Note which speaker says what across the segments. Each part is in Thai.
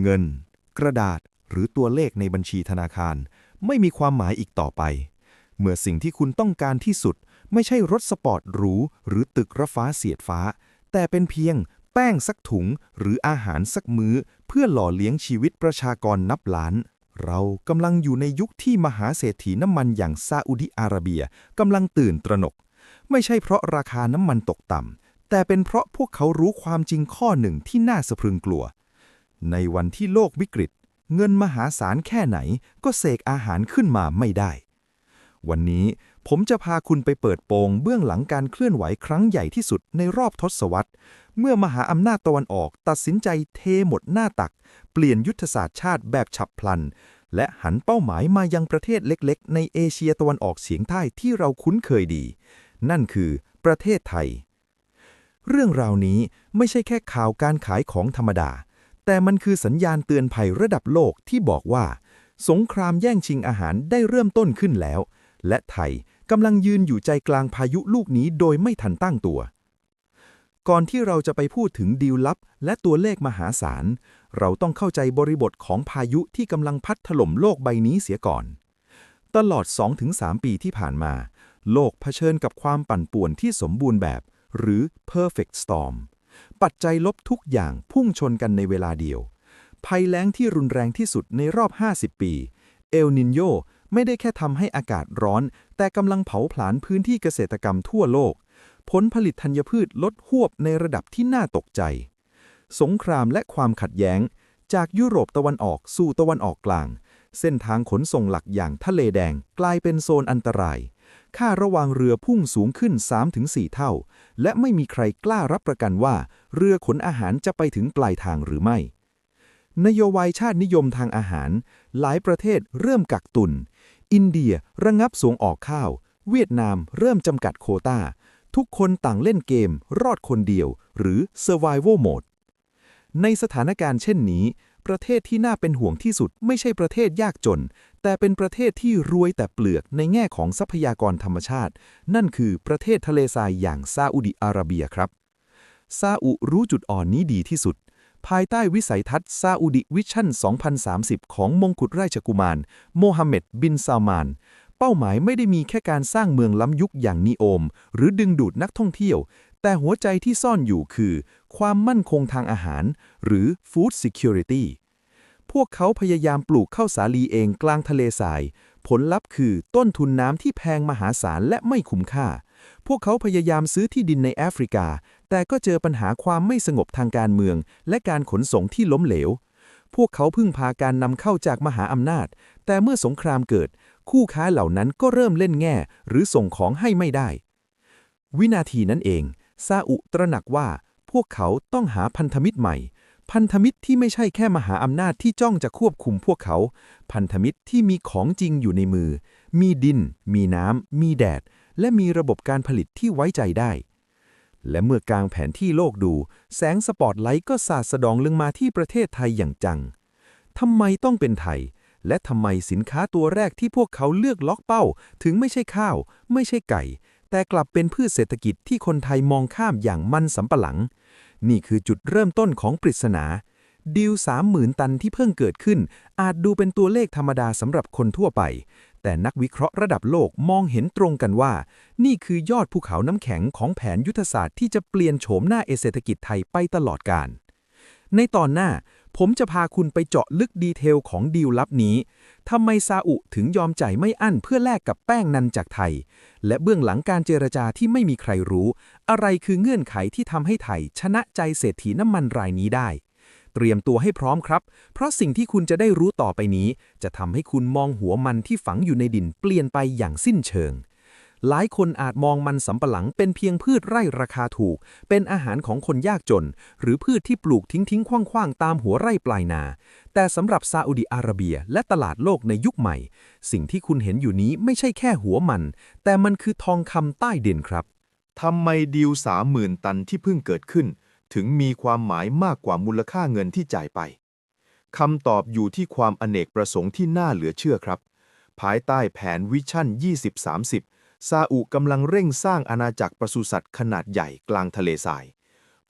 Speaker 1: เงิน กระดาษ หรือตัวเลขในบัญชีธนาคาร ไม่มีความหมายอีกต่อไป เมื่อสิ่งที่คุณต้องการที่สุด ไม่ใช่รถสปอร์ตหรู หรือตึกระฟ้าเสียดฟ้า แต่เป็นเพียงแป้งสักถุงหรืออาหารสักมื้อ เพื่อหล่อเลี้ยงชีวิตประชากรนับล้าน เรากำลังอยู่ในยุคที่มหาเศรษฐีน้ำมันอย่างซาอุดิอาระเบียกำลังตื่นตระหนก ไม่ใช่เพราะราคาน้ำมันตกต่ำแต่เป็นเพราะพวกเขารู้ความจริงข้อหนึ่งที่น่าสะพรึงกลัว ในวันที่โลกวิกฤต เงินมหาศาลแค่ไหนก็เสกอาหารขึ้นมาไม่ได้ วันนี้ผมจะพาคุณไปเปิดโปงเบื้องหลังการเคลื่อนไหวครั้งใหญ่ที่สุดในรอบทศวรรษ เมื่อมหาอำนาจตะวันออกตัดสินใจเทหมดหน้าตัก เปลี่ยนยุทธศาสตร์ชาติแบบฉับพลัน และหันเป้าหมายมายังประเทศเล็กๆ ในเอเชียตะวันออกเฉียงใต้ที่เราคุ้นเคยดี นั่นคือประเทศไทย เรื่องราวนี้ไม่ใช่แค่ข่าวการขายของธรรมดา แต่มันคือสัญญาณเตือนภัยระดับโลกที่บอกว่า สงครามแย่งชิงอาหารได้เริ่มต้นขึ้นแล้ว และไทยกำลังยืนอยู่ใจกลางพายุลูกนี้โดยไม่ทันตั้งตัว ก่อนที่เราจะไปพูดถึงดีลลับ และตัวเลขมหาศาล เราต้องเข้าใจบริบทของพายุที่กำลังพัดถล่มโลกใบนี้เสียก่อน ตลอด 2-3 ปีที่ผ่านมา โลกเผชิญกับความปั่นป่วนที่สมบูรณ์แบบ หรือ perfect storm ปัจจัยลบทุกอย่างพุ่งชนกันในเวลาเดียว ภัยแล้งที่รุนแรงที่สุดในรอบ 50 ปี เอลนินโยไม่ได้แค่ทำให้อากาศร้อน แต่กำลังเผาผลาญพื้นที่เกษตรกรรมทั่วโลก ผลผลิตธัญพืชลดหวบในระดับที่น่าตกใจ สงครามและความขัดแย้ง จากยุโรปตะวันออกสู่ตะวันออกกลาง เส้นทางขนส่งหลักอย่างทะเลแดงกลายเป็นโซนอันตราย ค่าระวางเรือพุ่งสูงขึ้น 3-4 เท่า และไม่มีใครกล้ารับประกันว่า เรือขนอาหารจะไปถึงปลายทางหรือไม่ นโยบายชาตินิยมทางอาหาร หลายประเทศเริ่มกักตุน อินเดียระงับส่งออกข้าว เวียดนามเริ่มจำกัดโคตาทุกคนต่างเล่นเกม รอดคนเดียว หรือ survival mode ในสถานการณ์เช่นนี้ ประเทศที่น่าเป็นห่วงที่สุดไม่ใช่ประเทศยากจน แต่เป็นประเทศที่รวยแต่เปลือกในแง่ของทรัพยากรธรรมชาติ นั่นคือประเทศทะเลทรายอย่างซาอุดิอาระเบียครับ ซาอุรู้จุดอ่อนนี้ดีที่สุด ภายใต้วิสัยทัศน์ซาอุดิวิชั่น 2030 ของมงกุฎราชกุมาร โมฮัมเหม็ดบินซามานเป้าหมายไม่ได้มีแค่การสร้างเมืองล้ำยุคอย่างนีโอม หรือดึงดูดนักท่องเที่ยว แต่หัวใจที่ซ่อนอยู่คือ ความมั่นคงทางอาหาร หรือ food security พวกเขาพยายามปลูกข้าวสาลีเองกลางทะเลทราย ผลลัพธ์คือต้นทุนน้ำที่แพงมหาศาลและไม่คุ้มค่า พวกเขาพยายามซื้อที่ดินในแอฟริกา แต่ก็เจอปัญหาความไม่สงบทางการเมือง และการขนส่งที่ล้มเหลว พวกเขาพึ่งพาการนำเข้าจากมหาอำนาจ แต่เมื่อสงครามเกิด คู่ค้าเหล่านั้นก็เริ่มเล่นแง่ หรือส่งของให้ไม่ได้ วินาทีนั้นเองซาอุตระหนักว่า พวกเขาต้องหาพันธมิตรใหม่ พันธมิตรที่ไม่ใช่แค่มหาอำนาจที่จ้องจะควบคุมพวกเขา พันธมิตรที่มีของจริงอยู่ในมือ มีดิน มีน้ำ มีแดด และมีระบบการผลิตที่ไว้ใจได้ และเมื่อกลางแผนที่โลกดู แสงสปอตไลท์ก็สาดสะดองลงมาที่ประเทศไทยอย่างจังทำไมต้องเป็นไทย และทำไมสินค้าตัวแรกที่พวกเขาเลือกล็อกเป้า ถึงไม่ใช่ข้าว ไม่ใช่ไก่ แต่กลับเป็นพืชเศรษฐกิจที่คนไทยมองข้ามอย่างมันสำปะหลัง นี่คือจุดเริ่มต้นของปริศนาดีล30,000 ตันที่เพิ่งเกิดขึ้น อาจดูเป็นตัวเลขธรรมดาสำหรับคนทั่วไป แต่นักวิเคราะห์ระดับโลกมองเห็นตรงกันว่า นี่คือยอดภูเขาน้ำแข็งของแผนยุทธศาสตร์ที่จะเปลี่ยนโฉมหน้าเศรษฐกิจไทยไปตลอดกาลในตอนหน้า ผมจะพาคุณไปเจาะลึกดีเทลของดีลลับนี้ ทำไมซาอุถึงยอมจ่ายไม่อั้นเพื่อแลกกับแป้งนันจากไทย และเบื้องหลังการเจรจาที่ไม่มีใครรู้ อะไรคือเงื่อนไขที่ทำให้ไทย ชนะใจเศรษฐีน้ำมันรายนี้ได้ เตรียมตัวให้พร้อมครับ เพราะสิ่งที่คุณจะได้รู้ต่อไปนี้ จะทำให้คุณมองหัวมันที่ฝังอยู่ในดินเปลี่ยนไปอย่างสิ้นเชิง หลายคนอาจมองมันสำปะหลังเป็นเพียงพืชไร่ราคาถูก เป็นอาหารของคนยากจน หรือพืชที่ปลูกทิ้งทิ้งคว่างๆ ตามหัวไร่ปลายนา แต่สำหรับซาอุดิอาระเบียและตลาดโลกในยุคใหม่ สิ่งที่คุณเห็นอยู่นี้ไม่ใช่แค่หัวมัน แต่มันคือทองคำใต้ดินครับ
Speaker 2: ทำไมดีล30,000ตันที่เพิ่งเกิดขึ้น ถึงมีความหมายมากกว่ามูลค่าเงินที่จ่ายไปคำตอบอยู่ที่ความอเนกประสงค์ที่น่าเหลือเชื่อครับ ภายใต้แผนวิชั่น 2030 ซาอุกำลังเร่งสร้างอาณาจักรปศุสัตว์ขนาดใหญ่กลางทะเลทราย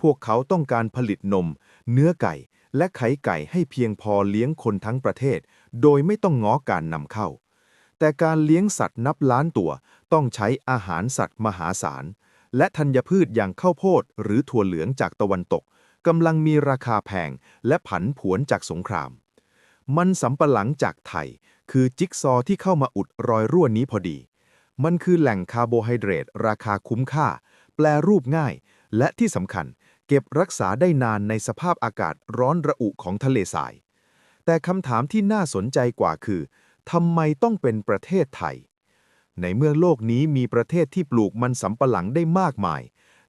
Speaker 2: พวกเขาต้องการผลิตนม เนื้อไก่ และไข่ไก่ให้เพียงพอเลี้ยงคนทั้งประเทศ โดยไม่ต้องง้อการนำเข้า แต่การเลี้ยงสัตว์นับล้านตัว ต้องใช้อาหารสัตว์มหาศาล และธัญพืชอย่างข้าวโพดหรือถั่วเหลืองจากตะวันตกกำลังมีราคาแพงและผันผวนจากสงคราม มันสำปะหลังจากไทย คือจิ๊กซอที่เข้ามาอุดรอยรั่วนี้พอดี มันคือแหล่งคาร์โบไฮเดรตราคาคุ้มค่า แปลรูปง่าย และที่สำคัญ เก็บรักษาได้นานในสภาพอากาศร้อนระอุของทะเลทราย แต่คำถามที่น่าสนใจกว่าคือทำไมต้องเป็นประเทศไทย ในเมื่อโลกนี้มีประเทศที่ปลูกมันสำปะหลังได้มากมาย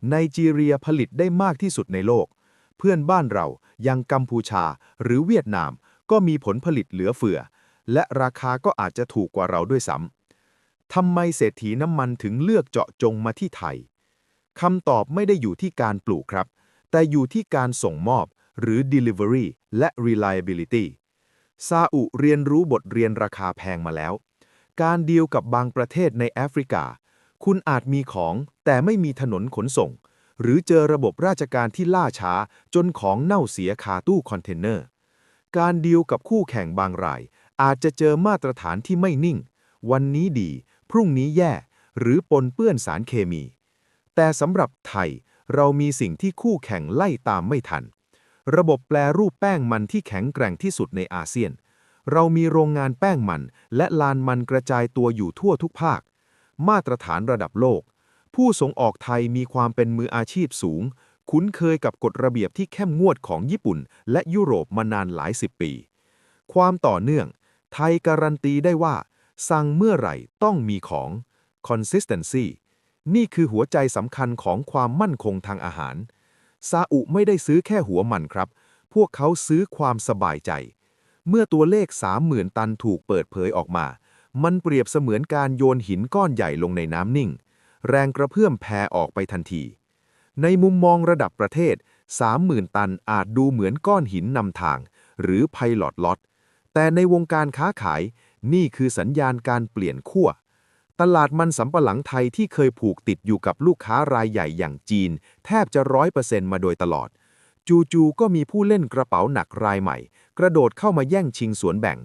Speaker 2: ไนจีเรียผลิตได้มากที่สุดในโลก เพื่อนบ้านเรายังกัมพูชาหรือเวียดนามก็มีผลผลิตเหลือเฟือ และราคาก็อาจจะถูกกว่าเราด้วยซ้ำ ทำไมเศรษฐีน้ำมันถึงเลือกเจาะจงมาที่ไทยคำตอบไม่ได้อยู่ที่การปลูกครับ แต่อยู่ที่การส่งมอบหรือ delivery และ reliability ซาอุเรียนรู้บทเรียนราคาแพงมาแล้ว การเดีลกับบางประเทศในแอฟริกา คุณอาจมีของแต่ไม่มีถนนขนส่ง หรือเจอระบบราชการที่ล่าช้าจนของเน่าเสียคาตู้คอนเทนเนอร์ การดีลกับคู่แข่งบางราย อาจจะเจอมาตรฐานที่ไม่นิ่ง วันนี้ดี พรุ่งนี้แย่ หรือปนเปื้อนสารเคมี แต่สำหรับไทยเรามีสิ่งที่คู่แข่งไล่ตามไม่ทัน ระบบแปลรูปแป้งมันที่แข็งแกร่งที่สุดในอาเซียน เรามีโรงงานแป้งมัน และลานมันกระจายตัวอยู่ทั่วทุกภาค มาตรฐานระดับโลก ผู้ส่งออกไทยมีความเป็นมืออาชีพสูง คุ้นเคยกับกฎระเบียบที่เข้มงวดของญี่ปุ่น และยุโรปมานานหลายสิบปี ความต่อเนื่อง ไทยการันตีได้ว่า สั่งเมื่อไหร่ต้องมีของ consistency นี่คือหัวใจสำคัญของความมั่นคงทางอาหาร ซาอุไม่ได้ซื้อแค่หัวมันครับ พวกเขาซื้อความสบายใจ เมื่อตัวเลข 30,000 ตันถูกเปิดเผยออกมา มันเปรียบเสมือนการโยนหินก้อนใหญ่ลงในน้ำนิ่ง แรงกระเพื่อมแพออกไปทันที ในมุมมองระดับประเทศ 30,000 ตันอาจดูเหมือนก้อนหินนำทาง หรือไพลอตล็อตแต่ในวงการค้าขาย นี่คือสัญญาณการเปลี่ยนขั้ว ตลาดมันสำปะหลังไทยที่เคยผูกติดอยู่กับลูกค้ารายใหญ่อย่างจีน แทบจะร้อยเปอร์เซ็นต์มาโดยตลอด จู่ๆก็มีผู้เล่นกระเป๋าหนักรายใหม่ กระโดดเข้ามาแย่งชิงสวนแบ่ง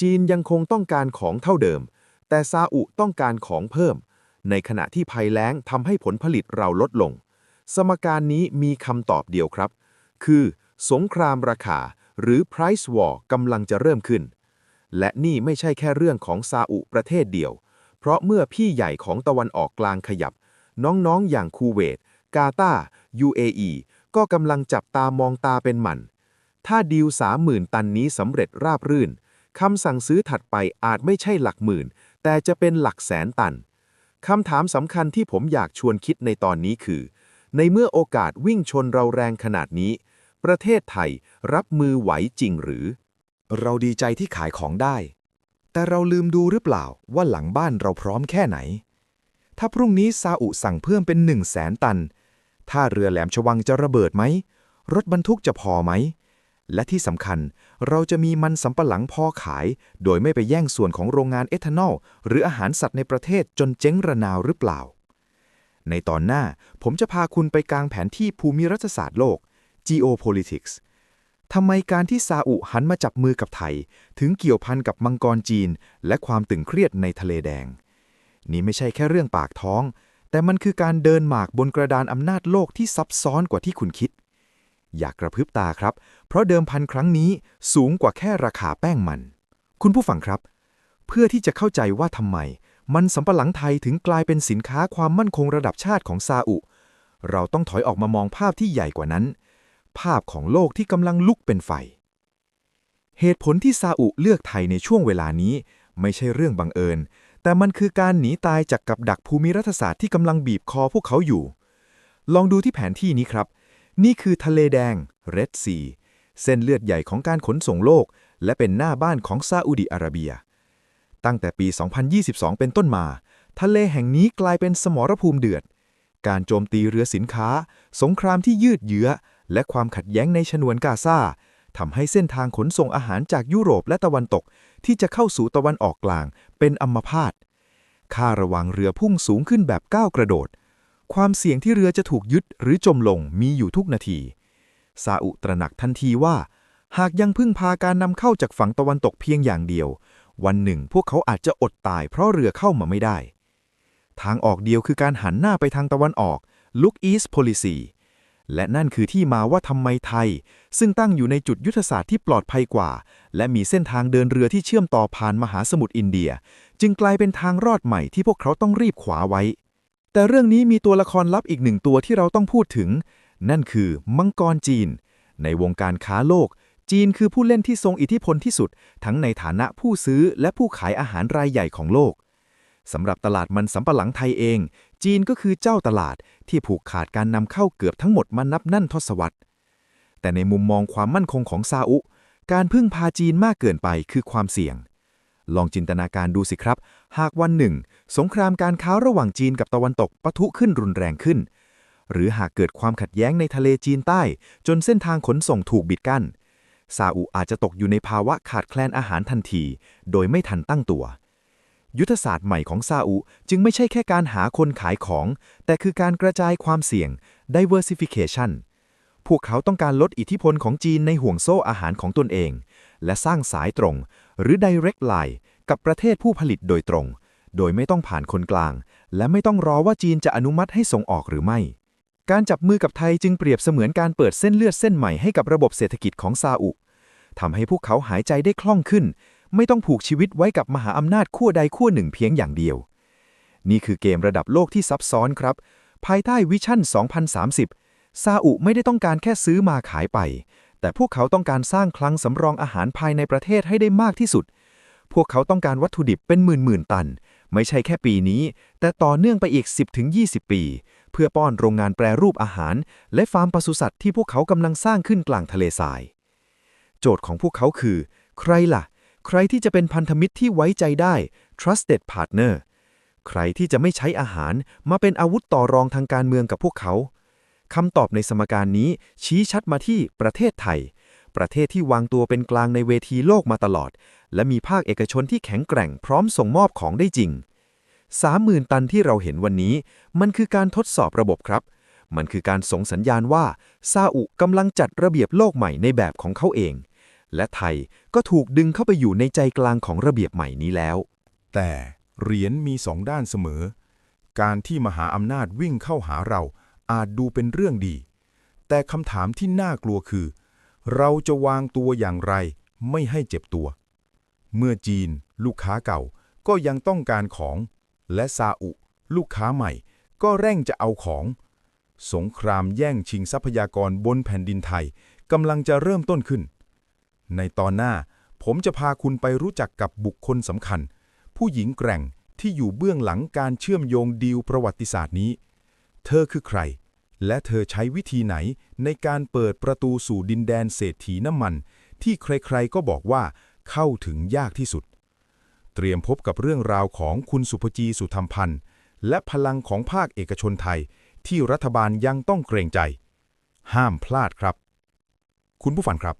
Speaker 2: จีนยังคงต้องการของเท่าเดิม แต่ซาอุต้องการของเพิ่ม ในขณะที่ภัยแล้งทำให้ผลผลิตเราลดลง สมการนี้มีคำตอบเดียวครับ คือ สงครามราคาหรือ price war กำลังจะเริ่มขึ้น และนี่ไม่ใช่แค่เรื่องของซาอุประเทศเดียว เพราะเมื่อพี่ใหญ่ของตะวันออกกลางขยับ น้องๆอย่างคูเวต กาตา UAE ก็กำลังจับตามองตาเป็นหมัน ถ้าดีล30,000ตันนี้สำเร็จราบรื่นคำสั่งซื้อถัดไปอาจไม่ใช่หลักหมื่น แต่จะเป็นหลักแสนตันคำถามสำคัญที่ผมอยากชวนคิดในตอนนี้คือ ในเมื่อโอกาสวิ่งชนเราแรงขนาดนี้ ประเทศไทยรับมือไหวจริงหรือ
Speaker 1: เราดีใจที่ขายของได้ แต่เราลืมดูหรือเปล่าว่าหลังบ้านเราพร้อมแค่ไหน ถ้าพรุ่งนี้ซาอุสั่งเพิ่มเป็น1 0 0 0 0แสนตัน ถ้าเรือแหลมชวังจะระเบิดไหม รถบรรทุกจะพอไหม และที่สำคัญเราจะมีมันสำปะหลังพอขาย โดยไม่ไปแย่งส่วนของโรงงานเอทานอล หรืออาหารสัตว์ในประเทศจนเจ๊งระนาวหรือเปล่า ในตอนหน้าผมจะพาคุณไปกลางแผนที่ภูมิรัฐศาสตร์โลก geopolitics ทำไมการที่ซาอุหันมาจับมือกับไทย ถึงเกี่ยวพันกับมังกรจีน และความตึงเครียดในทะเลแดง นี่ไม่ใช่แค่เรื่องปากท้อง แต่มันคือการเดินหมากบนกระดานอำนาจโลกที่ซับซ้อนกว่าที่คุณคิด อยากกระพริบตาครับ เพราะเดิมพันครั้งนี้สูงกว่าแค่ราคาแป้งมัน คุณผู้ฟังครับ เพื่อที่จะเข้าใจว่าทำไม มันสำปะหลังไทยถึงกลายเป็นสินค้าความมั่นคงระดับชาติของซาอุ เราต้องถอยออกมามองภาพที่ใหญ่กว่านั้น ภาพของโลกที่กำลังลุกเป็นไฟ เหตุผลที่ซาอุเลือกไทยในช่วงเวลานี้ ไม่ใช่เรื่องบังเอิญ แต่มันคือการหนีตายจากกับดักภูมิรัฐศาสตร์ที่กำลังบีบคอพวกเขาอยู่ ลองดูที่แผนที่นี้ครับ นี่คือทะเลแดง Red Sea เส้นเลือดใหญ่ของการขนส่งโลก และเป็นหน้าบ้านของซาอุดิอาระเบีย ตั้งแต่ปี 2022 เป็นต้นมา ทะเลแห่งนี้กลายเป็นสมรภูมิเดือด การโจมตีเรือสินค้า สงครามที่ยืดเยื้อ และความขัดแย้งในฉนวนกาซาทำให้เส้นทางขนส่งอาหารจากยุโรปและตะวันตก ที่จะเข้าสู่ตะวันออกกลาง เป็นอัมพาตค่าระวังเรือพุ่งสูงขึ้นแบบก้าวกระโดด ความเสี่ยงที่เรือจะถูกยึดหรือจมลงมีอยู่ทุกนาทีซาอุตระหนักทันทีว่า หากยังพึ่งพาการนำเข้าจากฝั่งตะวันตกเพียงอย่างเดียว วันหนึ่งพวกเขาอาจจะอดตายเพราะเรือเข้ามาไม่ได้ ทางออกเดียวคือการหันหน้าไปทางตะวันออก Look East Policy และนั่นคือที่มาว่าทำไมไทย ซึ่งตั้งอยู่ในจุดยุทธศาสตร์ที่ปลอดภัยกว่า และมีเส้นทางเดินเรือที่เชื่อมต่อผ่านมหาสมุทรอินเดีย จึงกลายเป็นทางรอดใหม่ที่พวกเขาต้องรีบขวาไว้ แต่เรื่องนี้มีตัวละครลับอีกหนึ่งตัวที่เราต้องพูดถึง นั่นคือมังกรจีน ในวงการค้าโลก จีนคือผู้เล่นที่ทรงอิทธิพลที่สุด ทั้งในฐานะผู้ซื้อและผู้ขายอาหารรายใหญ่ของโลกสำหรับตลาดมันสำปะหลังไทยเอง จีนก็คือเจ้าตลาดที่ผูกขาดการนำเข้าเกือบทั้งหมดมานับนั่นทศวรรษ แต่ในมุมมองความมั่นคงของซาอุ การพึ่งพาจีนมากเกินไปคือความเสี่ยง ลองจินตนาการดูสิครับ หากวันหนึ่ง สงครามการค้าระหว่างจีนกับตะวันตกปะทุขึ้นรุนแรงขึ้น หรือหากเกิดความขัดแย้งในทะเลจีนใต้ จนเส้นทางขนส่งถูกบิดกั้นซาอุอาจจะตกอยู่ในภาวะขาดแคลนอาหารทันที โดยไม่ทันตั้งตัว ยุทธศาสตร์ใหม่ของซาอุจึงไม่ใช่แค่การหาคนขายของ แต่คือการกระจายความเสี่ยง diversification พวกเขาต้องการลดอิทธิพลของจีนในห่วงโซ่อาหารของตนเอง และสร้างสายตรง หรือ direct line กับประเทศผู้ผลิตโดยตรง โดยไม่ต้องผ่านคนกลาง และไม่ต้องรอว่าจีนจะอนุมัติให้ส่งออกหรือไม่ การจับมือกับไทยจึงเปรียบเสมือนการเปิดเส้นเลือดเส้นใหม่ให้กับระบบเศรษฐกิจของซาอุทำให้พวกเขาหายใจได้คล่องขึ้น ไม่ต้องผูกชีวิตไว้กับมหาอำนาจขั้วใดขั้วหนึ่งเพียงอย่างเดียว นี่คือเกมระดับโลกที่ซับซ้อนครับ ภายใต้วิชั่น 2030 ซาอุไม่ได้ต้องการแค่ซื้อมาขายไป แต่พวกเขาต้องการสร้างคลังสำรองอาหารภายในประเทศให้ได้มากที่สุด พวกเขาต้องการวัตถุดิบเป็นหมื่นหมื่นตัน ไม่ใช่แค่ปีนี้ แต่ต่อเนื่องไปอีก 10-20 ปี เพื่อป้อนโรงงานแปรรูปอาหาร และฟาร์มปศุสัตว์ที่พวกเขากำลังสร้างขึ้นกลางทะเลทราย โจทย์ของพวกเขาคือ ใครล่ะ ใครที่จะเป็นพันธมิตรที่ไว้ใจได้ trusted partner ใครที่จะไม่ใช้อาหารมาเป็นอาวุธต่อรองทางการเมืองกับพวกเขา คำตอบในสมการนี้ชี้ชัดมาที่ประเทศไทย ประเทศที่วางตัวเป็นกลางในเวทีโลกมาตลอด และมีภาคเอกชนที่แข็งแกร่งพร้อมส่งมอบของได้จริง 30,000 ตันที่เราเห็นวันนี้ มันคือการทดสอบระบบครับ มันคือการส่งสัญญาณว่าซาอุกำลังจัดระเบียบโลกใหม่ในแบบของเขาเอง และไทยก็ถูกดึงเข้าไปอยู่ในใจกลางของระเบียบใหม่นี้แล้ว
Speaker 3: แต่เหรียญมีสองด้านเสมอ การที่มหาอำนาจวิ่งเข้าหาเราอาจดูเป็นเรื่องดี แต่คำถามที่น่ากลัวคือ เราจะวางตัวอย่างไรไม่ให้เจ็บตัว เมื่อจีน ลูกค้าเก่าก็ยังต้องการของ และซาอุ ลูกค้าใหม่ ก็เร่งจะเอาของ สงครามแย่งชิงทรัพยากรบนแผ่นดินไทยกำลังจะเริ่มต้นขึ้น ในตอนหน้า ผมจะพาคุณไปรู้จักกับบุคคลสำคัญ ผู้หญิงแกร่งที่อยู่เบื้องหลังการเชื่อมโยงดีลประวัติศาสตร์นี้ เธอคือใคร และเธอใช้วิธีไหนในการเปิดประตูสู่ดินแดนเศรษฐีน้ำมัน ที่ใครๆก็บอกว่าเข้าถึงยากที่สุด เตรียมพบกับเรื่องราวของคุณสุภจีสุธรรมพันธ์ และพลังของภาคเอกชนไทย ที่รัฐบาลยังต้องเกรงใจ ห้ามพลาดครับ คุณผู้ฟังครับ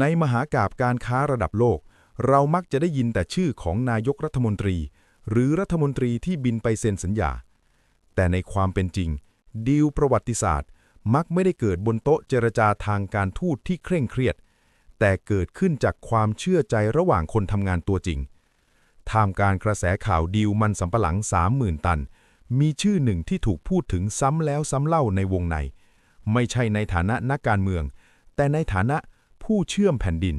Speaker 3: ในมหากาบการค้าระดับโลก เรามักจะได้ยินแต่ชื่อของนายกรัฐมนตรี หรือรัฐมนตรีที่บินไปเซ็นสัญญา แต่ในความเป็นจริง ดีลประวัติศาสตร์ มักไม่ได้เกิดบนโต๊ะเจรจาทางการทูตที่เคร่งเครียด แต่เกิดขึ้นจากความเชื่อใจระหว่างคนทำงานตัวจริงท่ามการกระแสข่าวดีลมันสำปะหลัง 30,000 ตัน มีชื่อหนึ่งที่ถูกพูดถึงซ้ำแล้วซ้ำเล่าในวงใน ไม่ใช่ในฐานะนักการเมือง แต่ในฐานะ ผู้เชื่อมแผ่นดิน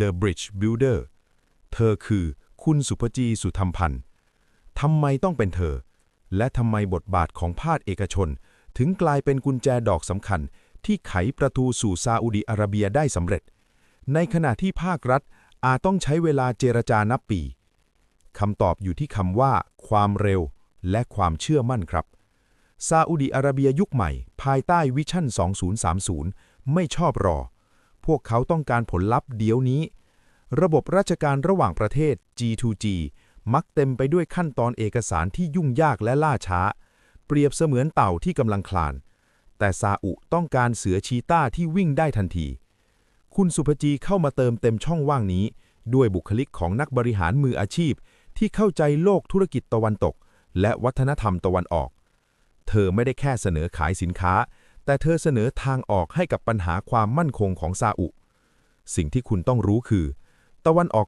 Speaker 3: The Bridge Builder เธอคือคุณสุภจีสุธรรมพันธ์ทำไมต้องเป็นเธอ และทำไมบทบาทของภาคเอกชน ถึงกลายเป็นกุญแจดอกสำคัญ ที่ไขประตูสู่ซาอุดิอาระเบียได้สำเร็จ ในขณะที่ภาครัฐอาจต้องใช้เวลาเจรจานับปีคำตอบอยู่ที่คำว่า ความเร็ว และความเชื่อมั่นครับ ซาอุดิอาระเบียยุคใหม่ ภายใต้วิชั่น 2030 ไม่ชอบรอ พวกเขาต้องการผลลัพธ์เดี๋ยวนี้ ระบบราชการระหว่างประเทศ G2G มักเต็มไปด้วยขั้นตอนเอกสารที่ยุ่งยากและล่าช้า เปรียบเสมือนเต่าที่กำลังคลาน แต่ซาอุต้องการเสือชีต้าที่วิ่งได้ทันที คุณสุภจีเข้ามาเติมเต็มช่องว่างนี้ ด้วยบุคลิกของนักบริหารมืออาชีพ ที่เข้าใจโลกธุรกิจตะวันตก และวัฒนธรรมตะวันออก เธอไม่ได้แค่เสนอขายสินค้า แต่เธอเสนอทางออกให้กับปัญหาความมั่นคงของซาอุ สิ่งที่คุณต้องรู้คือ ตะวันออก